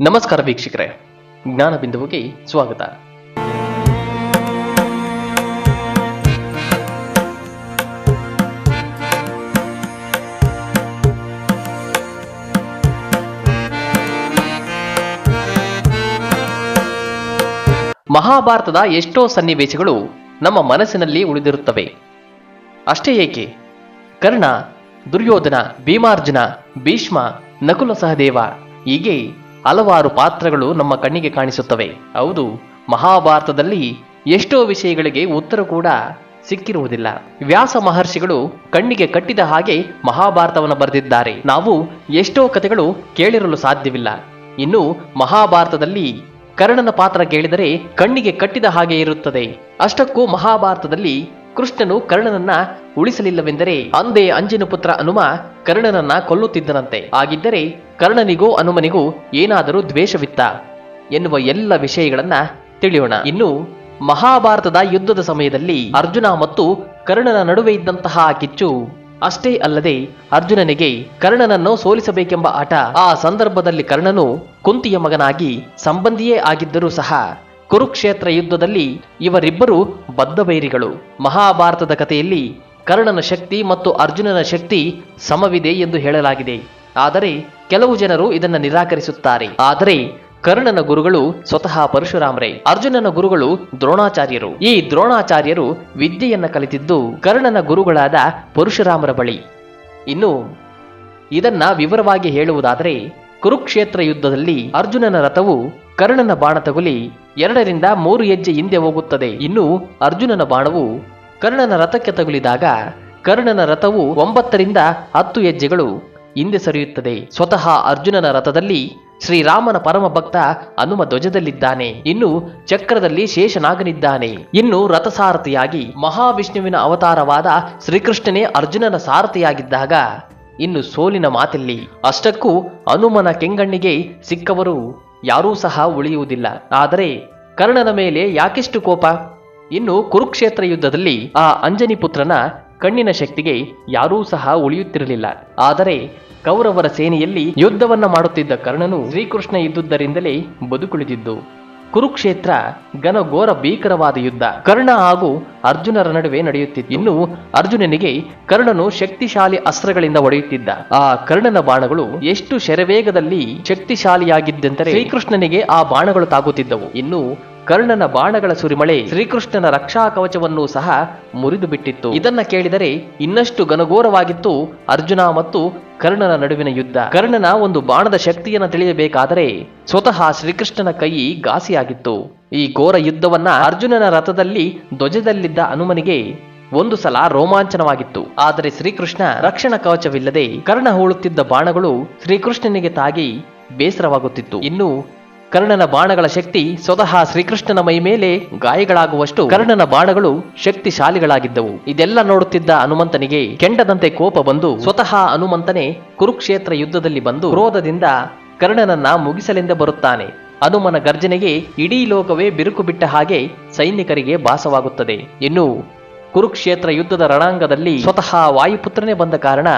ನಮಸ್ಕಾರ ವೀಕ್ಷಕರೇ. ಜ್ಞಾನ ಬಿಂದುವಿಗೆ ಸ್ವಾಗತ. ಮಹಾಭಾರತದ ಎಷ್ಟೋ ಸನ್ನಿವೇಶಗಳು ನಮ್ಮ ಮನಸ್ಸಿನಲ್ಲಿ ಉಳಿದಿರುತ್ತವೆ. ಅಷ್ಟೇ ಏಕೆ? ಕರ್ಣ, ದುರ್ಯೋಧನ, ಭೀಮಾರ್ಜುನ, ಭೀಷ್ಮ, ನಕುಲ ಸಹದೇವ ಹೀಗೆ ಹಲವಾರು ಪಾತ್ರಗಳು ನಮ್ಮ ಕಣ್ಣಿಗೆ ಕಾಣಿಸುತ್ತವೆ. ಹೌದು, ಮಹಾಭಾರತದಲ್ಲಿ ಎಷ್ಟೋ ವಿಷಯಗಳಿಗೆ ಉತ್ತರ ಕೂಡ ಸಿಕ್ಕಿರುವುದಿಲ್ಲ. ವ್ಯಾಸ ಮಹರ್ಷಿಗಳು ಕಣ್ಣಿಗೆ ಕಟ್ಟಿದ ಹಾಗೆ ಮಹಾಭಾರತವನ್ನು ಬರೆದಿದ್ದಾರೆ. ನಾವು ಎಷ್ಟೋ ಕಥೆಗಳು ಕೇಳಿರಲು ಸಾಧ್ಯವಿಲ್ಲ. ಇನ್ನು ಮಹಾಭಾರತದಲ್ಲಿ ಕರ್ಣನ ಪಾತ್ರ ಕೇಳಿದರೆ ಕಣ್ಣಿಗೆ ಕಟ್ಟಿದ ಹಾಗೆ ಇರುತ್ತದೆ. ಅಷ್ಟಕ್ಕೂ ಮಹಾಭಾರತದಲ್ಲಿ ಕೃಷ್ಣನು ಕರ್ಣನನ್ನ ಉಳಿಸಲಿಲ್ಲವೆಂದರೆ ಅಂದೇ ಅಂಜಿನ ಪುತ್ರ ಹನುಮ ಕರ್ಣನನ್ನ ಕೊಲ್ಲುತ್ತಿದ್ದನಂತೆ. ಆಗಿದ್ದರೆ ಕರ್ಣನಿಗೂ ಹನುಮನಿಗೂ ಏನಾದರೂ ದ್ವೇಷವಿತ್ತ? ಎನ್ನುವ ಎಲ್ಲ ವಿಷಯಗಳನ್ನ ತಿಳಿಯೋಣ. ಇನ್ನು ಮಹಾಭಾರತದ ಯುದ್ಧದ ಸಮಯದಲ್ಲಿ ಅರ್ಜುನ ಮತ್ತು ಕರ್ಣನ ನಡುವೆ ಇದ್ದಂತಹ ಕಿಚ್ಚು ಅಷ್ಟೇ ಅಲ್ಲದೆ ಅರ್ಜುನನಿಗೆ ಕರ್ಣನನ್ನು ಸೋಲಿಸಬೇಕೆಂಬ ಆಟ ಆ ಸಂದರ್ಭದಲ್ಲಿ ಕರ್ಣನು ಕುಂತಿಯ ಮಗನಾಗಿ ಸಂಬಂಧಿಯೇ ಆಗಿದ್ದರೂ ಸಹ ಕುರುಕ್ಷೇತ್ರ ಯುದ್ಧದಲ್ಲಿ ಇವರಿಬ್ಬರು ಬದ್ಧವೈರಿಗಳು ಮಹಾಭಾರತದ ಕಥೆಯಲ್ಲಿ ಕರ್ಣನ ಶಕ್ತಿ ಮತ್ತು ಅರ್ಜುನನ ಶಕ್ತಿ ಸಮವಿದೆ ಎಂದು ಹೇಳಲಾಗಿದೆ. ಆದರೆ ಕೆಲವು ಜನರು ಇದನ್ನು ನಿರಾಕರಿಸುತ್ತಾರೆ. ಆದರೆ ಕರ್ಣನ ಗುರುಗಳು ಸ್ವತಃ ಪರಶುರಾಮರೇ. ಅರ್ಜುನನ ಗುರುಗಳು ದ್ರೋಣಾಚಾರ್ಯರು. ಈ ದ್ರೋಣಾಚಾರ್ಯರು ವಿದ್ಯೆಯನ್ನು ಕಲಿತಿದ್ದು ಕರ್ಣನ ಗುರುಗಳಾದ ಪರಶುರಾಮರ ಬಳಿ. ಇನ್ನು ಇದನ್ನ ವಿವರವಾಗಿ ಹೇಳುವುದಾದರೆ ಕುರುಕ್ಷೇತ್ರ ಯುದ್ಧದಲ್ಲಿ ಅರ್ಜುನನ ರಥವು ಕರ್ಣನ ಬಾಣ ತಗುಲಿ ಎರಡರಿಂದ ಮೂರು ಹೆಜ್ಜೆ ಹಿಂದೆ ಹೋಗುತ್ತದೆ. ಇನ್ನು ಅರ್ಜುನನ ಬಾಣವು ಕರ್ಣನ ರಥಕ್ಕೆ ತಗುಲಿದಾಗ ಕರ್ಣನ ರಥವು ಒಂಬತ್ತರಿಂದ ಹತ್ತು ಹೆಜ್ಜೆಗಳು ಹಿಂದೆ ಸರಿಯುತ್ತದೆ. ಸ್ವತಃ ಅರ್ಜುನನ ರಥದಲ್ಲಿ ಶ್ರೀರಾಮನ ಪರಮ ಭಕ್ತ ಹನುಮ ಧ್ವಜದಲ್ಲಿದ್ದಾನೆ ಇನ್ನು ಚಕ್ರದಲ್ಲಿ ಶೇಷನಾಗನಿದ್ದಾನೆ. ಇನ್ನು ರಥಸಾರಥಿಯಾಗಿ ಮಹಾವಿಷ್ಣುವಿನ ಅವತಾರವಾದ ಶ್ರೀಕೃಷ್ಣನೇ ಅರ್ಜುನನ ಸಾರಥಿಯಾಗಿದ್ದಾಗ ಇನ್ನು ಸೋಲಿನ ಮಾತಿಲ್ಲಿ ಅಷ್ಟಕ್ಕೂ ಹನುಮನ ಕೆಂಗಣ್ಣಿಗೆ ಸಿಕ್ಕವರು ಯಾರೂ ಸಹ ಉಳಿಯುವುದಿಲ್ಲ. ಆದರೆ ಕರ್ಣನ ಮೇಲೆ ಯಾಕೆಷ್ಟು ಕೋಪ? ಇನ್ನು ಕುರುಕ್ಷೇತ್ರ ಯುದ್ಧದಲ್ಲಿ ಆ ಅಂಜನಿ ಪುತ್ರನ ಕಣ್ಣಿನ ಶಕ್ತಿಗೆ ಯಾರೂ ಸಹ ಉಳಿಯುತ್ತಿರಲಿಲ್ಲ. ಆದರೆ ಕೌರವರ ಸೇನೆಯಲ್ಲಿ ಯುದ್ಧವನ್ನ ಮಾಡುತ್ತಿದ್ದ ಕರ್ಣನು ಶ್ರೀಕೃಷ್ಣ ಇದ್ದುದರಿಂದಲೇ ಬದುಕುಳಿದಿದ್ದು. ಕುರುಕ್ಷೇತ್ರ ಘನಘೋರ ಭೀಕರವಾದ ಯುದ್ಧ. ಕರ್ಣ ಹಾಗೂ ಅರ್ಜುನರ ನಡುವೆ ನಡೆಯುತ್ತಿತ್ತು. ಇನ್ನು ಅರ್ಜುನನಿಗೆ ಕರ್ಣನು ಶಕ್ತಿಶಾಲಿ ಅಸ್ತ್ರಗಳಿಂದ ಒಡೆಯುತ್ತಿದ್ದ ಆ ಕರ್ಣನ ಬಾಣಗಳು ಎಷ್ಟು ಶರವೇಗದಲ್ಲಿ ಶಕ್ತಿಶಾಲಿಯಾಗಿದ್ದಂತೆ ಶ್ರೀಕೃಷ್ಣನಿಗೆ ಆ ಬಾಣಗಳು ತಾಗುತ್ತಿದ್ದವು. ಇನ್ನು ಕರ್ಣನ ಬಾಣಗಳ ಸುರಿಮಳೆ ಶ್ರೀಕೃಷ್ಣನ ರಕ್ಷಾ ಕವಚವನ್ನು ಸಹ ಮುರಿದು ಬಿಟ್ಟಿತ್ತು. ಇದನ್ನ ಕೇಳಿದರೆ ಇನ್ನಷ್ಟು ಘನಘೋರವಾಗಿತ್ತು ಅರ್ಜುನ ಮತ್ತು ಕರ್ಣನ ನಡುವಿನ ಯುದ್ಧ. ಕರ್ಣನ ಒಂದು ಬಾಣದ ಶಕ್ತಿಯನ್ನು ತಿಳಿಯಬೇಕಾದರೆ ಸ್ವತಃ ಶ್ರೀಕೃಷ್ಣನ ಕೈ ಘಾಸಿಯಾಗಿತ್ತು. ಈ ಘೋರ ಯುದ್ಧವನ್ನ ಅರ್ಜುನನ ರಥದಲ್ಲಿ ಧ್ವಜದಲ್ಲಿದ್ದ ಹನುಮನಿಗೆ ಒಂದು ಸಲ ರೋಮಾಂಚನವಾಗಿತ್ತು. ಆದರೆ ಶ್ರೀಕೃಷ್ಣ ರಕ್ಷಣ ಕವಚವಿಲ್ಲದೆ ಕರ್ಣ ಹೋಳುತ್ತಿದ್ದ ಬಾಣಗಳು ಶ್ರೀಕೃಷ್ಣನಿಗೆ ತಾಗಿ ಬೇಸರವಾಗುತ್ತಿತ್ತು. ಇನ್ನು ಕರ್ಣನ ಬಾಣಗಳ ಶಕ್ತಿ ಸ್ವತಃ ಶ್ರೀಕೃಷ್ಣನ ಮೈ ಮೇಲೆ ಗಾಯಗಳಾಗುವಷ್ಟು ಕರ್ಣನ ಬಾಣಗಳು ಶಕ್ತಿಶಾಲಿಗಳಾಗಿದ್ದವು. ಇದೆಲ್ಲ ನೋಡುತ್ತಿದ್ದ ಹನುಮಂತನಿಗೆ ಕೆಂಡದಂತೆ ಕೋಪ ಬಂದು ಸ್ವತಃ ಹನುಮಂತನೇ ಕುರುಕ್ಷೇತ್ರ ಯುದ್ಧದಲ್ಲಿ ಬಂದು ಕ್ರೋಧದಿಂದ ಕರ್ಣನನ್ನ ಮುಗಿಸಲೆಂದೇ ಬರುತ್ತಾನೆ. ಹನುಮನ ಗರ್ಜನೆಗೆ ಇಡೀ ಲೋಕವೇ ಬಿರುಕು ಬಿಟ್ಟ ಹಾಗೆ ಸೈನಿಕರಿಗೆ ಭಾಸವಾಗುತ್ತದೆ. ಇನ್ನು ಕುರುಕ್ಷೇತ್ರ ಯುದ್ಧದ ರಣಾಂಗದಲ್ಲಿ ಸ್ವತಃ ವಾಯುಪುತ್ರನೇ ಬಂದ ಕಾರಣ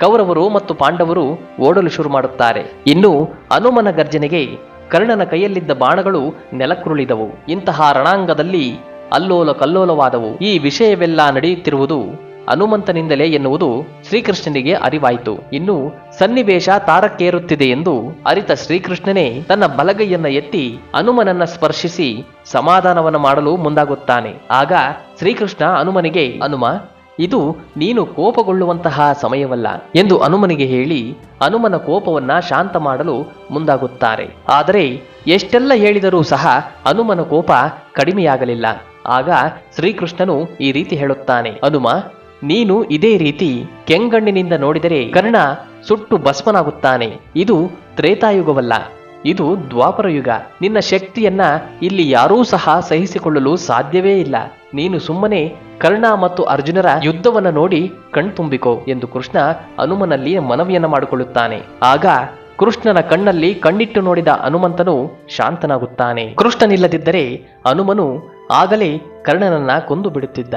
ಕೌರವರು ಮತ್ತು ಪಾಂಡವರು ಓಡಲು ಶುರು ಮಾಡುತ್ತಾರೆ. ಇನ್ನು ಹನುಮನ ಗರ್ಜನೆಗೆ ಕರ್ಣನ ಕೈಯಲ್ಲಿದ್ದ ಬಾಣಗಳು ನೆಲಕ್ಕುರುಳಿದವು. ಇಂತಹ ರಣಾಂಗದಲ್ಲಿ ಅಲ್ಲೋಲ ಕಲ್ಲೋಲವಾದವು. ಈ ವಿಷಯವೆಲ್ಲ ನಡೆಯುತ್ತಿರುವುದು ಹನುಮಂತನಿಂದಲೇ ಎನ್ನುವುದು ಶ್ರೀಕೃಷ್ಣನಿಗೆ ಅರಿವಾಯಿತು. ಇನ್ನು ಸನ್ನಿವೇಶ ತಾರಕ್ಕೇರುತ್ತಿದೆ ಎಂದು ಅರಿತ ಶ್ರೀಕೃಷ್ಣನೇ ತನ್ನ ಬಲಗೈಯನ್ನ ಎತ್ತಿ ಹನುಮನನ್ನ ಸ್ಪರ್ಶಿಸಿ ಸಮಾಧಾನವನ್ನು ಮಾಡಲು ಮುಂದಾಗುತ್ತಾನೆ. ಆಗ ಶ್ರೀಕೃಷ್ಣ ಹನುಮನಿಗೆ, ಹನುಮ ಇದು ನೀನು ಕೋಪಗೊಳ್ಳುವಂತಹ ಸಮಯವಲ್ಲ ಎಂದು ಹನುಮನಿಗೆ ಹೇಳಿ ಹನುಮನ ಕೋಪವನ್ನ ಶಾಂತ ಮಾಡಲು ಮುಂದಾಗುತ್ತಾರೆ. ಆದರೆ ಎಷ್ಟೆಲ್ಲ ಹೇಳಿದರೂ ಸಹ ಹನುಮನ ಕೋಪ ಕಡಿಮೆಯಾಗಲಿಲ್ಲ. ಆಗ ಶ್ರೀಕೃಷ್ಣನು ಈ ರೀತಿ ಹೇಳುತ್ತಾನೆ, ಹನುಮ, ನೀನು ಇದೇ ರೀತಿ ಕೆಂಗಣ್ಣಿನಿಂದ ನೋಡಿದರೆ ಕರ್ಣ ಸುಟ್ಟು ಭಸ್ಮನಾಗುತ್ತಾನೆ. ಇದು ತ್ರೇತಾಯುಗವಲ್ಲ, ಇದು ದ್ವಾಪರ ಯುಗ ನಿನ್ನ ಶಕ್ತಿಯನ್ನ ಇಲ್ಲಿ ಯಾರೂ ಸಹ ಸಹಿಸಿಕೊಳ್ಳಲು ಸಾಧ್ಯವೇ ಇಲ್ಲ. ನೀನು ಸುಮ್ಮನೆ ಕರ್ಣ ಮತ್ತು ಅರ್ಜುನರ ಯುದ್ಧವನ್ನ ನೋಡಿ ಕಣ್ತುಂಬಿಕೋ ಎಂದು ಕೃಷ್ಣ ಹನುಮನಲ್ಲಿ ಮನವಿಯನ್ನು ಮಾಡಿಕೊಳ್ಳುತ್ತಾನೆ. ಆಗ ಕೃಷ್ಣನ ಕಣ್ಣಲ್ಲಿ ಕಣ್ಣಿಟ್ಟು ನೋಡಿದ ಹನುಮಂತನು ಶಾಂತನಾಗುತ್ತಾನೆ. ಕೃಷ್ಣನಿಲ್ಲದಿದ್ದರೆ ಹನುಮನು ಆಗಲೇ ಕರ್ಣನನ್ನ ಕೊಂದು ಬಿಡುತ್ತಿದ್ದ.